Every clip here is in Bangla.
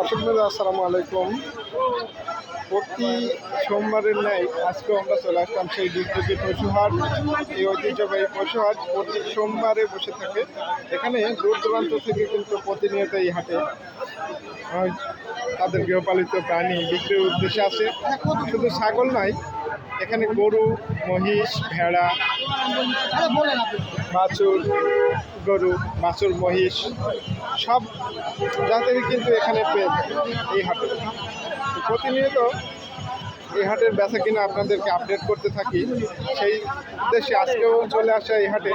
আসসালামু আলাইকুম। প্রতি সোমবারের ন্যায় আজকে আমরা চলে আসলাম সেই ডিস্ট্রিক্টে পশুহাট, এই ঐতিহ্যবাহী পশুহাট। প্রতি সোমবারে বসে থাকে। এখানে দূর দূরান্ত থেকে কিন্তু প্রতিনিয়ত এই হাটে তাদের গৃহপালিত প্রাণী বিক্রির উদ্দেশ্যে আসে। শুধু ছাগল নয়, এখানে গরু, মহিষ, ভেড়া বাছুর গরু বাছুর মহিষ, সব জাতেরই কিন্তু এখানে পেয়ে এই হাটে। প্রতিনিয়ত এই হাটের বেচা কিনা আপনাদেরকে আপডেট করতে থাকি। সেই উদ্দেশ্যে আজকেও চলে আসা এই হাটে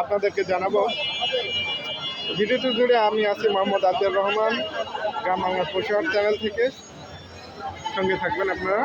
আপনাদেরকে জানাব। ভিডিওটি জুড়ে আমি আছি মোহাম্মদ আতিয়ার রহমান, গ্রাম বাংলা পশুহাট চ্যানেল থেকে। সঙ্গে থাকবেন আপনারা।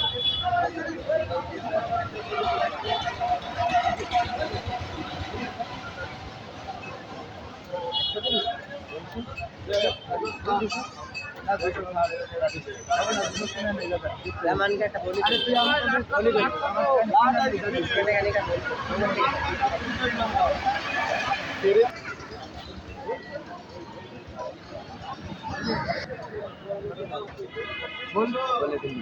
দুটো তোর কাছে একবারে ধরা দাও সাড়ে আট হাজার হবে না নয় রকম ক টাকা দিয়ে বল ফেলে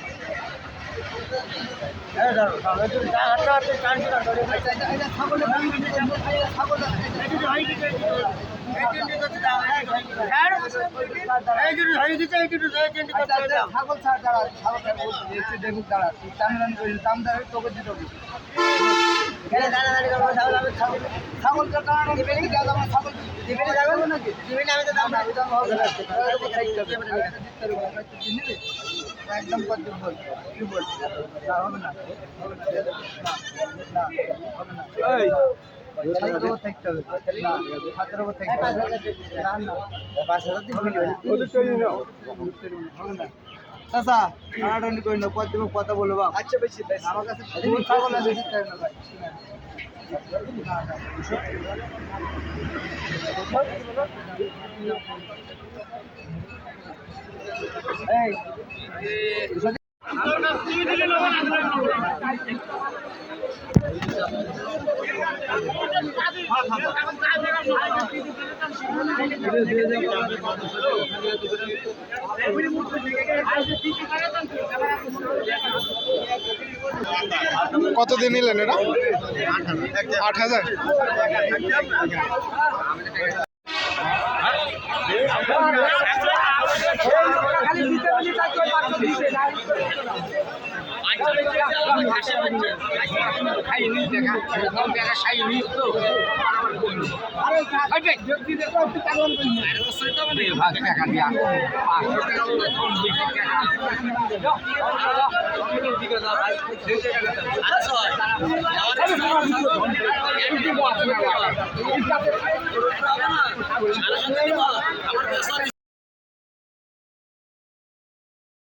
ছাগল ছাড় দাঁড়া, ছাগল দেখুক দাঁড়া, করিস, দাম দাঁড়াবে, তোকে দিতে হবে। কেন টানাটানি করব? ছাগল ছাগল- ছাগল তো টানাটানি দিবে নাকি? দাদা, আমার ছাগল দিবে না, যাবে নাকি? দিবে আমি তো দাম দাম হবে একদম কত বল কি বল না, হবে না না। হবে না। ছাত্রের উপর থাকতে হবে। না, ছাত্রের উপর থাকতে হবে। না, না। হবে না। ওদের তৈরি নাও হবে না। চাচা, টানাটানি করি না, কত দেবো, কত বলব বাপ? আমার কাছে ভাই। কত দিন নিলেন এটা? আট হাজার? আরে